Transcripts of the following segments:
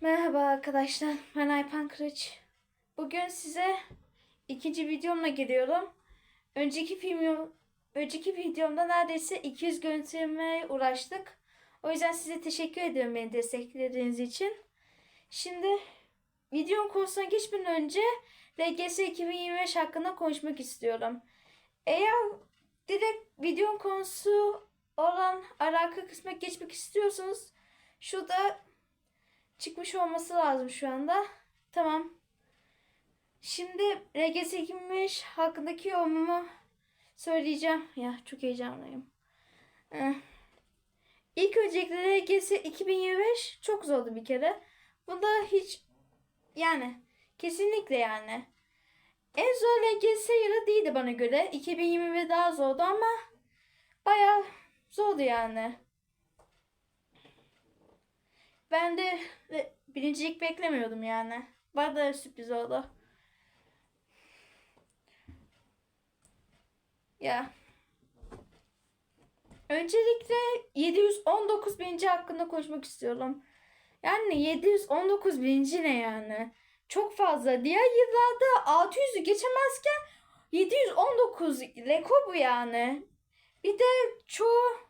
Merhaba arkadaşlar. Ben Aypan Kılıç. Bugün size ikinci videomla geliyorum. Önceki film önceki videomda neredeyse 200 görüntülemeye uğraştık. O yüzden size teşekkür ediyorum beni desteklediğiniz için. Şimdi videonun konusuna geçmeden önce LGS 2025 hakkında konuşmak istiyorum. Eğer direkt videonun konusu olan arka kısmına geçmek istiyorsanız şurada çıkmış olması lazım şu anda. Tamam. Şimdi LGS 2025 hakkındaki yorumumu söyleyeceğim. Ya çok heyecanlıyım. Ee, İlk öncelikle LGS 2025 çok zordu bir kere. Bunda hiç yani kesinlikle yani. En zor LGS yılı değildi bana göre. 2021 daha zordu ama bayağı zordu yani. Ben de de birincilik beklemiyordum yani. Bana da sürpriz oldu. Ya. Öncelikle 719 bininci hakkında konuşmak istiyorum. Yani 719 bininci ne yani? Çok fazla. Diğer yıllarda 600'ü geçemezken 719 rekor bu yani. Bir de çoğu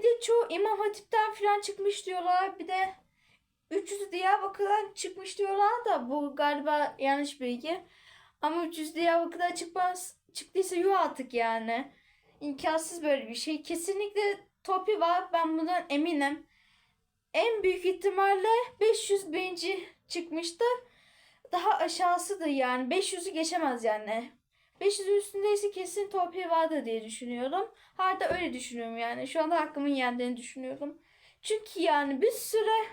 bir de çoğu İmam Hatip'ten falan çıkmış diyorlar. Bir de 300 Diyarbakır'dan çıkmış diyorlar da bu galiba yanlış bilgi. Ama 300 Diyarbakır'dan çıkmaz, çıktıysa yuh artık yani. İmkansız böyle bir şey. Kesinlikle topi var. Ben bundan eminim. En büyük ihtimalle 500 birinci çıkmıştı. Daha aşağısı da yani 500'ü geçemez yani. 500'ün üstündeyse kesin torpil vardır diye düşünüyorum. Hala öyle düşünüyorum yani. Şu anda hakkımın yendiğini düşünüyorum. Çünkü yani bir süre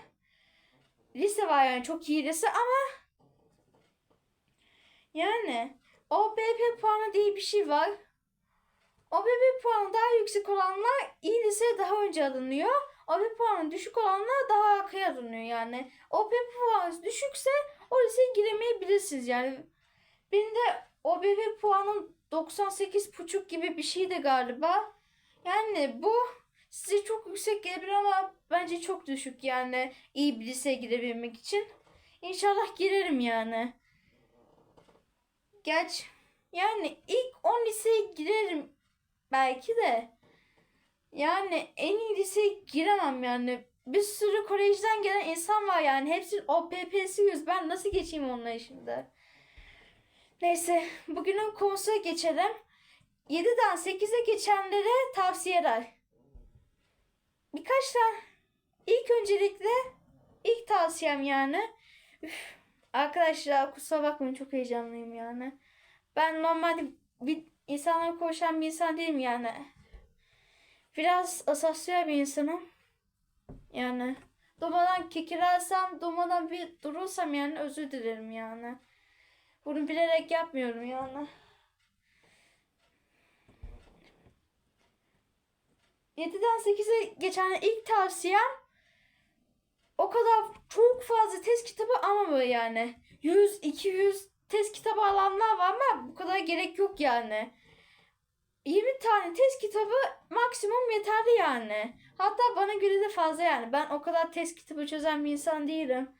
lise var yani çok iyi lise ama yani OBP puanı diye bir şey var. OBP puanı daha yüksek olanlar iyi liseye daha önce alınıyor. OBP puanı düşük olanlar daha arkaya alınıyor yani. OBP puanı düşükse o liseye giremeyebilirsiniz yani. Benim de OBP puanım 98,5 gibi bir şeydi galiba. Yani bu size çok yüksek gelebilir ama bence çok düşük yani iyi bir liseye girebilmek için. İnşallah girerim yani. Geç yani ilk 10 liseye girerim belki de. Yani en iyi liseye giremem yani. Bir sürü kolejden gelen insan var yani. Hepsinin OPP'si yüz. Ben nasıl geçeyim onları şimdi? Neyse bugünün konusuna geçelim. 7'den 8'e geçenlere tavsiyeler. Birkaç tane ilk öncelikle ilk tavsiyem yani. Üf, arkadaşlar kusura bakmayın çok heyecanlıyım yani. Ben normalde bir insanlara koşan bir insan değilim yani. Biraz asosyal bir insanım. Yani durmadan kekilersem, durmadan bir durursam yani özür dilerim yani. Bunu bilerek yapmıyorum yani. Yediden 8'e geçen ilk tavsiyem o kadar çok fazla test kitabı ama yani 100 200 test kitabı alanlar var ama bu kadar gerek yok yani. 20 tane test kitabı maksimum yeterli yani. Hatta bana göre de fazla yani. Ben o kadar test kitabı çözen bir insan değilim.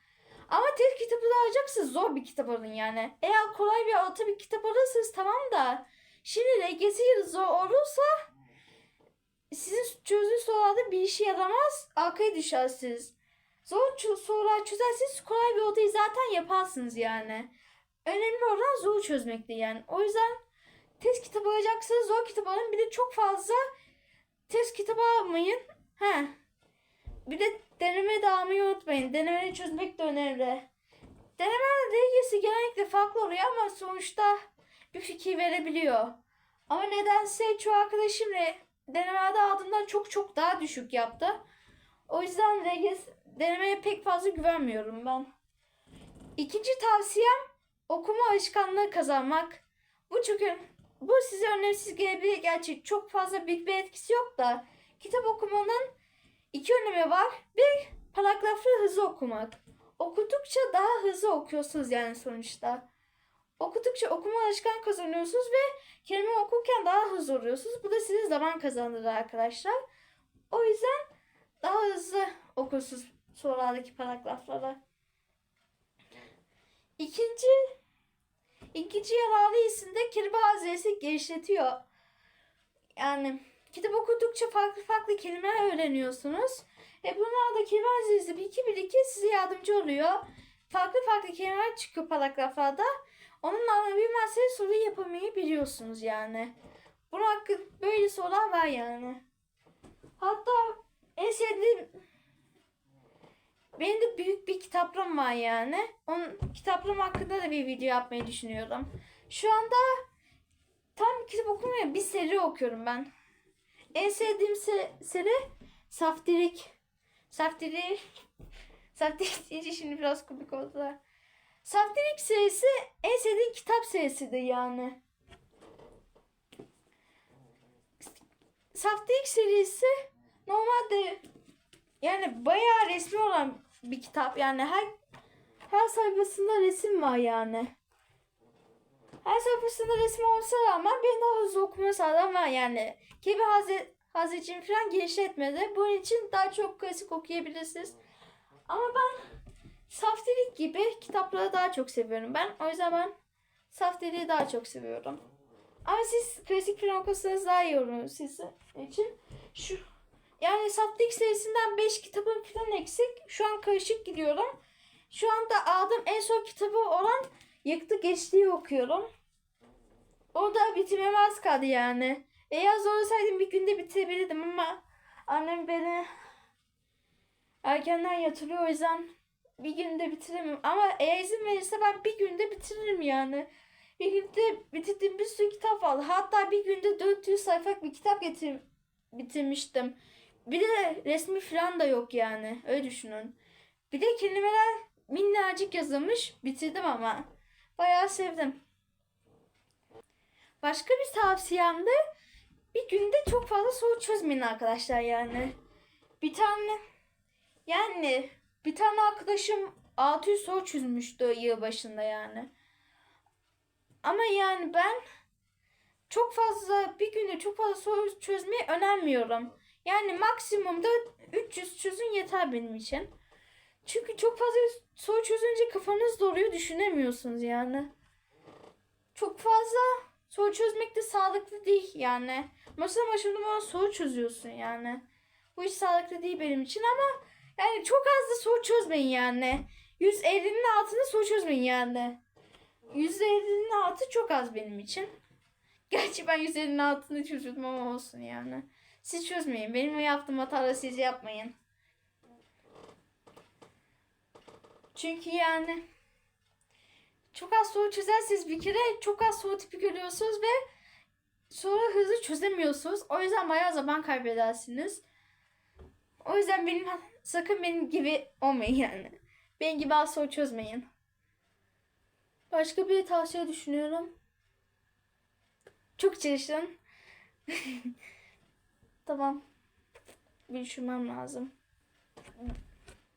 Ama test kitabı da alacaksanız zor bir kitap alın yani. Eğer kolay bir altı bir kitap alırsanız tamam da şimdi LGS yılı zor olursa sizin çözdüğünüz sorularda bir işe yaramaz. Arkaya düşersiniz. Zor sorular çözerseniz kolay bir odayı zaten yaparsınız yani. Önemli olan zor çözmekti yani. O yüzden test kitabı alacaksanız zor kitap alın. Bir de çok fazla test kitabı almayın. He. Bir de deneme de almayı unutmayın. Denemeleri çözmek de önemli. Denemeler ilgisi genellikle farklı oluyor ama sonuçta bir fikir verebiliyor. Ama nedense çoğu arkadaşım re- denemelerde aldığımdan çok çok daha düşük yaptı. O yüzden RGS denemeye pek fazla güvenmiyorum ben. İkinci tavsiyem okuma alışkanlığı kazanmak. Bu ön- bu size önemsiz gelebilir gerçi çok fazla büyük bir etkisi yok da kitap okumanın iki önemi var. Bir paragrafları hızlı okumak. Okudukça daha hızlı okuyorsunuz yani sonuçta. Okudukça okuma alışkan kazanıyorsunuz ve kelime okurken daha hızlı oluyorsunuz. Bu da size zaman kazandırır arkadaşlar. O yüzden daha hızlı okursunuz sorulardaki paragraflara. İkinci ikinci yararlı isimde kelime hazinesi genişletiyor. Yani kitap okudukça farklı farklı kelimeler öğreniyorsunuz. E bunlar da kelime hazinesi bir iki bir iki size yardımcı oluyor. Farklı farklı kelimeler çıkıyor paragraflarda. Onun anlamı bilmezseniz soru yapamayı biliyorsunuz yani. Bunun hakkı böyle sorular var yani. Hatta en sevdiğim benim de büyük bir kitaplığım var yani. Onun kitaplığım hakkında da bir video yapmayı düşünüyorum. Şu anda tam kitap okumuyorum. Bir seri okuyorum ben. En sevdiğim se- seri Saftirik. Saftirik. Saftirik şimdi biraz komik oldu da. Saftirik serisi en sevdiğim kitap serisidir yani. Saftirik serisi normalde yani bayağı resmi olan bir kitap. Yani her her sayfasında resim var yani. Her sayfasında resim olsa rağmen ben daha hızlı okuma sağlam var yani. Kelime hazi, hazicim falan genişletmedi. Bunun için daha çok klasik okuyabilirsiniz. Ama ben Saftirik gibi kitapları daha çok seviyorum ben. O yüzden ben Saftirik'i daha çok seviyorum. Ama siz klasik falan okursanız daha iyi olur sizin için. Şu yani Saftirik serisinden 5 kitabım falan eksik. Şu an karışık gidiyorum. Şu anda aldığım en son kitabı olan Yıktı Geçtiği okuyorum. O da bitirmem az kaldı yani. Eğer zor olsaydım bir günde bitirebilirdim ama annem beni erkenden yatırıyor o yüzden bir günde bitiremem. Ama eğer izin verirse ben bir günde bitiririm yani. Bir günde bitirdiğim bir sürü kitap var. Hatta bir günde 400 sayfalık bir kitap getir bitirmiştim. Bir de resmi falan da yok yani. Öyle düşünün. Bir de kelimeler minnacık yazılmış. Bitirdim ama. Bayağı sevdim. Başka bir tavsiyem de bir günde çok fazla soru çözmeyin arkadaşlar yani. Bir tane yani bir tane arkadaşım 600 soru çözmüştü yıl başında yani. Ama yani ben çok fazla bir günde çok fazla soru çözmeyi önermiyorum. Yani maksimumda 300 çözün yeter benim için. Çünkü çok fazla soru çözünce kafanız doluyor düşünemiyorsunuz yani. Çok fazla soru çözmek de sağlıklı değil yani. Masa başında bana soru çözüyorsun yani. Bu hiç sağlıklı değil benim için ama yani çok az da soru çözmeyin yani. 150'nin altında soru çözmeyin yani. 150'nin altı çok az benim için. Gerçi ben 150'nin altını çözüyordum ama olsun yani. Siz çözmeyin. Benim yaptığım hataları siz yapmayın. Çünkü yani çok az soru çözerseniz bir kere çok az soru tipi görüyorsunuz ve sonra hızlı çözemiyorsunuz. O yüzden bayağı zaman kaybedersiniz. O yüzden benim sakın benim gibi olmayın yani. Benim gibi az soru çözmeyin. Başka bir tavsiye düşünüyorum. Çok çalışın. tamam. Bir düşünmem lazım.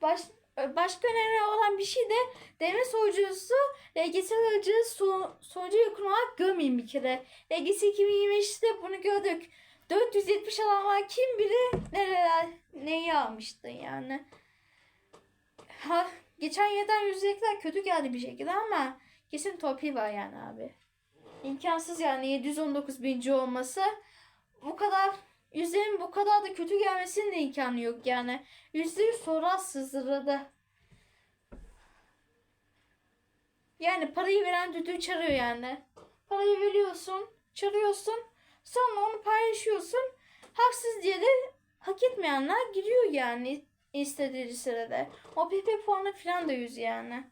Baş, başka önemli olan bir şey de deneme sonucusu LGS aracı so, sonucu yakın olarak görmeyin bir kere. LGS 2025'te bunu gördük. 470 alanlar kim bilir nereler neyi almıştı yani. Ha, geçen yerden yüzdelikler kötü geldi bir şekilde ama kesin torpil var yani abi. İmkansız yani 719 binci olması. Bu kadar yüzlerin bu kadar da kötü gelmesinin de imkanı yok yani. Yüzleri sonra sızdırdı. Yani parayı veren düdüğü çarıyor yani. Parayı veriyorsun, çarıyorsun. Sonra onu paylaşıyorsun. Haksız diye de hak etmeyenler giriyor yani istediği sırada. O PP puanı falan da yüz yani.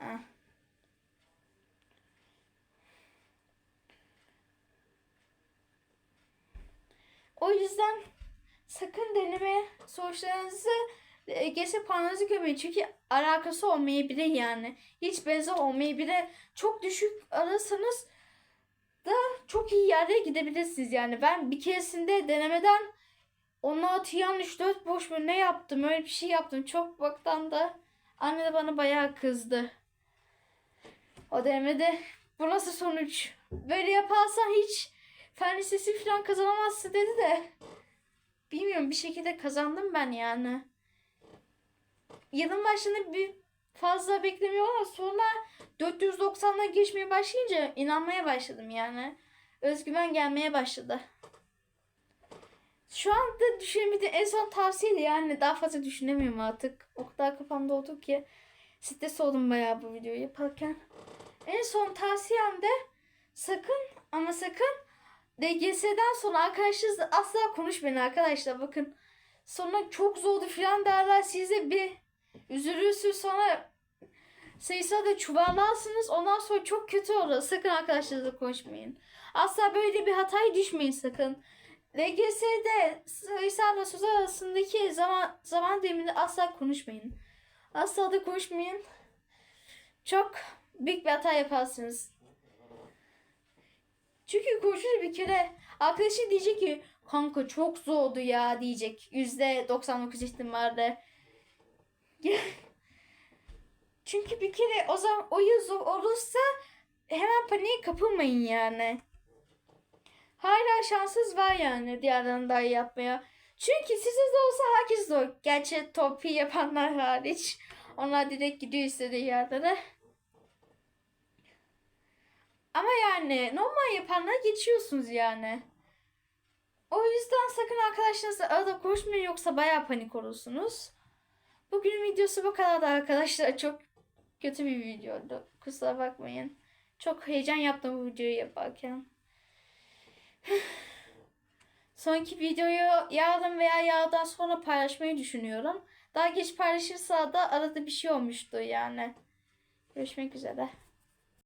Ah. O yüzden sakın deneme sonuçlarınızı GS puanınızı görmeyin. Çünkü alakası olmayabilir yani. Hiç benzer olmayabilir. Çok düşük alırsanız da çok iyi yere gidebilirsiniz yani. Ben bir keresinde denemeden 16 yanlış 4 boş mu ne yaptım öyle bir şey yaptım. Çok baktan da anne de bana bayağı kızdı. O denemede bu nasıl sonuç? Böyle yaparsan hiç fen lisesi falan kazanamazsın dedi de. Bilmiyorum bir şekilde kazandım ben yani. yılın başında bir fazla beklemiyorum ama sonra 490'dan geçmeye başlayınca inanmaya başladım yani. Özgüven gelmeye başladı. Şu anda düşünemediğim en son tavsiye de yani daha fazla düşünemiyorum artık. O kadar kafamda oldu ki stres oldum bayağı bu videoyu yaparken. En son tavsiyem de sakın ama sakın DGS'den sonra arkadaşlarınızla asla konuşmayın arkadaşlar. Bakın sonra çok zordu falan derler size bir üzülürsünüz sonra sayısal da çuvallarsınız ondan sonra çok kötü olur. Sakın arkadaşlarınızla konuşmayın. Asla böyle bir hataya düşmeyin sakın. LGS'de sayısal söz arasındaki zaman zaman diliminde asla konuşmayın. Asla da konuşmayın. Çok büyük bir hata yaparsınız. Çünkü konuşunca bir kere arkadaşı diyecek ki kanka çok zordu ya diyecek. Yüzde 99 ihtimalle. Çünkü bir kere o zaman o yıl zor olursa hemen paniğe kapılmayın yani. Hala şanssız var yani diğerlerinden daha iyi yapmaya. Çünkü sizin de olsa herkes zor. Gerçi topi yapanlar hariç. Onlar direkt gidiyor istediği yerlere. Ama yani normal yapanlara geçiyorsunuz yani. O yüzden sakın arkadaşlarınızla arada konuşmayın yoksa bayağı panik olursunuz. Bugünün videosu bu kadardı arkadaşlar. Çok kötü bir videoydu. Kusura bakmayın. Çok heyecan yaptım bu videoyu yaparken. Sonraki videoyu yarın veya yarından sonra paylaşmayı düşünüyorum. Daha geç paylaşırsa da arada bir şey olmuştu yani. Görüşmek üzere.